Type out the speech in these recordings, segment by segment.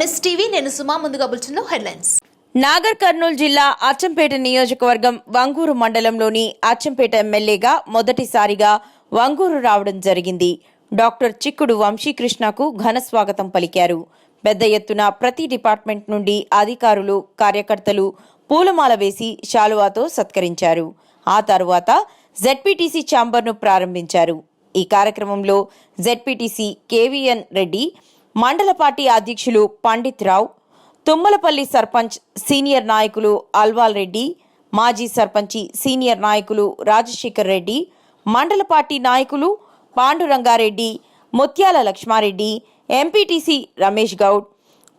నేను సుమా ముందుగా బులెటిన్లో హెడ్లైన్స్. నాగర్ కర్నూలు జిల్లా అచ్చంపేట నియోజకవర్గం వంగూరు మండలంలోని అచ్చంపేట ఎమ్మెల్యేగా మొదటిసారిగా వంగూరు రావడం జరిగింది. డాక్టర్ చిక్కుడు వంశీకృష్ణకు ఘన స్వాగతం పలికారు. పెద్ద ఎత్తున ప్రతి డిపార్ట్మెంట్ నుండి అధికారులు కార్యకర్తలు పూలమాల వేసి శాలువాతో సత్కరించారు. ఆ తరువాత జెడ్పీటీసీ ఛాంబర్ను ప్రారంభించారు. ఈ కార్యక్రమంలో జెడ్పీటీసీ కేవీఎన్ రెడ్డి మండల పార్టీ అధ్యక్షులు పండిత్ రావు తుమ్మలపల్లి సర్పంచ్ సీనియర్ నాయకులు అల్వాల్ రెడ్డి మాజీ సర్పంచి సీనియర్ నాయకులు రాజశేఖర్ రెడ్డి మండల పార్టీ నాయకులు Pandurangareddy Mutyala Laxmareddy MPTC Ramesh Goud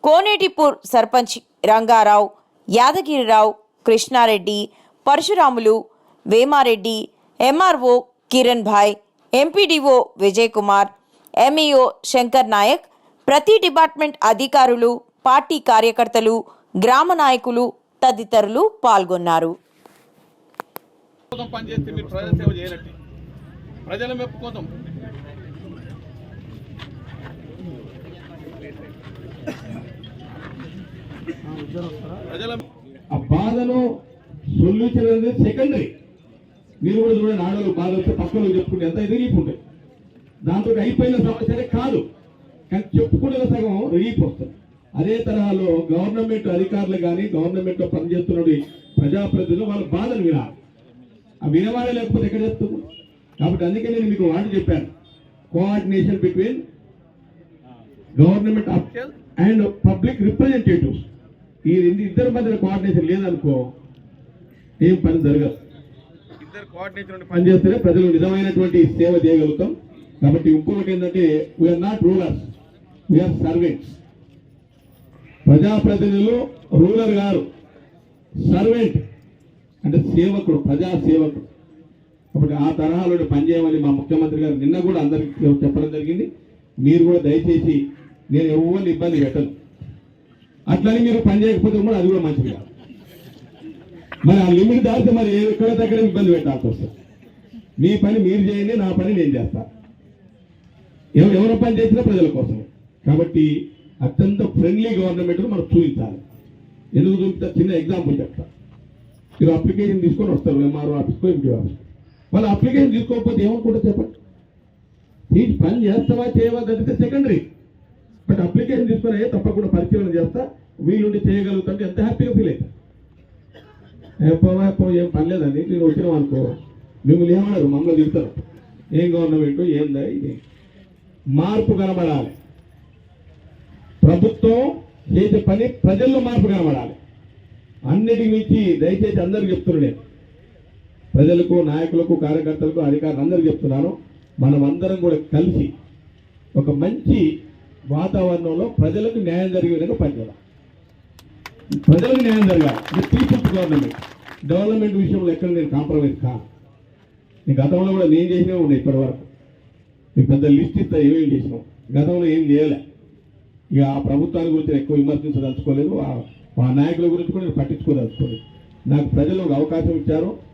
Konetipur sarpanch Rangarao Yadagirirao Krishnareddy Parasuramulu Vemareddy MRO Kiran Bhai MPDO Vijay Kumar MEO Shankar Naik ప్రతి డిపార్ట్మెంట్ అధికారులు పార్టీ కార్యకర్తలు గ్రామ నాయకులు తదితరులు పాల్గొన్నారు. మీరు ప్రజల సేవ చేయనట్టు ప్రజల మెప్పు కోసం. ప్రజల ఆ బాధను సొల్యూషన్ అనేది సెకండరీ మీరు కూడా చూడండి ఆడవాళ్ళు బాధ వస్తే పక్కన చెప్పుకుంటే ఎంత దాంతో అయిపోయిన సమస్యనే కాదు. కానీ చెప్పుకునే సగం రిలీఫ్ వస్తుంది. అదే తరహాలో గవర్నమెంట్ అధికారులు కానీ గవర్నమెంట్లో పనిచేస్తున్న ప్రజాప్రతినిధులు వాళ్ళ బాధను వినాలి. ఆ వినవాడే లేకపోతే ఎక్కడ చెప్తుంది కాబట్టి అందుకే నేను మీకు వాటి చెప్పాను. Coordination between government and public representatives ఈ రెండు ఇద్దరి మధ్య కోఆర్డినేషన్ లేదనుకో ఏం పని జరగదు. ఇద్దరు కోఆర్డినేషన్ పనిచేస్తేనే ప్రజలు నిజమైనటువంటి సేవ చేయగలుగుతాం. కాబట్టి ఇంకొకటి ఏంటంటే we're not rulers we're servants ప్రజాప్రతినిధులు రూలర్ గారు సర్వెంట్ అంటే సేవకుడు ప్రజా సేవకుడు కాబట్టి ఆ తరహాలో పనిచేయమని మా ముఖ్యమంత్రి గారు నిన్న కూడా అందరికీ చెప్పడం జరిగింది. మీరు కూడా దయచేసి నేను ఎవరిని ఇబ్బంది పెట్టను. అట్లని మీరు పని చేయకపోతే కూడా అది కూడా మంచిది కాదు. మరి ఆ లిమిట్ దాటితే మరి ఎక్కడ దగ్గర ఇబ్బంది పెట్టాల్సి వస్తుంది? మీ పని మీరు చేయండి నా పని నేను చేస్తా. ఎవ- ఎవరు పని చేసినా ప్రజల కోసమే. కాబట్టి అత్యంత ఫ్రెండ్లీ గవర్నమెంట్ మనం చూపించాలి. ఎందుకు చూపిస్తా? చిన్న ఎగ్జాంపుల్ చెప్తా. మీరు అప్లికేషన్ తీసుకొని వస్తారు ఎంఆర్ఓ ఆఫీస్కో ఎంపీ ఆఫీస్కో వాళ్ళు అప్లికేషన్ తీసుకోకపోతే ఏమనుకుంటారు చెప్పండి? ఈ పని చేస్తావా చేయవా? తగ్గితే సెకండరీ బట్ అప్లికేషన్ తీసుకొని అయ్యే తప్పకుండా పరిశీలన చేస్తా వీలుండి చేయగలుగుతుంటే ఎంత హ్యాపీగా ఫీల్ అవుతా ఎప్పవా ఎప్పో ఏం పర్లేదండి నేను వచ్చినాం అనుకో. మిమ్మల్ని ఏమన్నారు? మమ్మల్ని తిరుగుతారు ఏం గవర్నమెంట్ ఏందా ఇది? మార్పు కనబడాలి. ప్రభుత్వం చేసే పని ప్రజల్లో మార్పు కనబడాలి. అన్నిటికి మించి దయచేసి అందరూ చెప్తున్నాను నేను. ప్రజలకు నాయకులకు కార్యకర్తలకు అధికారులు అందరూ చెప్తున్నాను. మనం అందరం కూడా కలిసి ఒక మంచి వాతావరణంలో ప్రజలకు న్యాయం జరిగే విధంగా పనిచేయాలి. ప్రజలకు న్యాయం జరగాలి. ఇది పీపుల్స్ గవర్నమెంట్. డెవలప్మెంట్ విషయంలో ఎక్కడ నేను కాంప్రమైజ్ కాను. నీ గతంలో కూడా నేను చేసినా ఉన్నాయి ఇప్పటివరకు. వరకు పెద్ద లిస్ట్ ఇస్తా ఏమేమి చేసినాం గతంలో ఏం చేయలే. ఇక ఆ ప్రభుత్వాన్ని గురించి ఎక్కువ విమర్శించదలుచుకోలేదు. ఆ- ఆ నాయకుల గురించి కూడా నేను పట్టించుకోదలుచుకోలేదు. నాకు ప్రజలు ఒక అవకాశం ఇచ్చారు.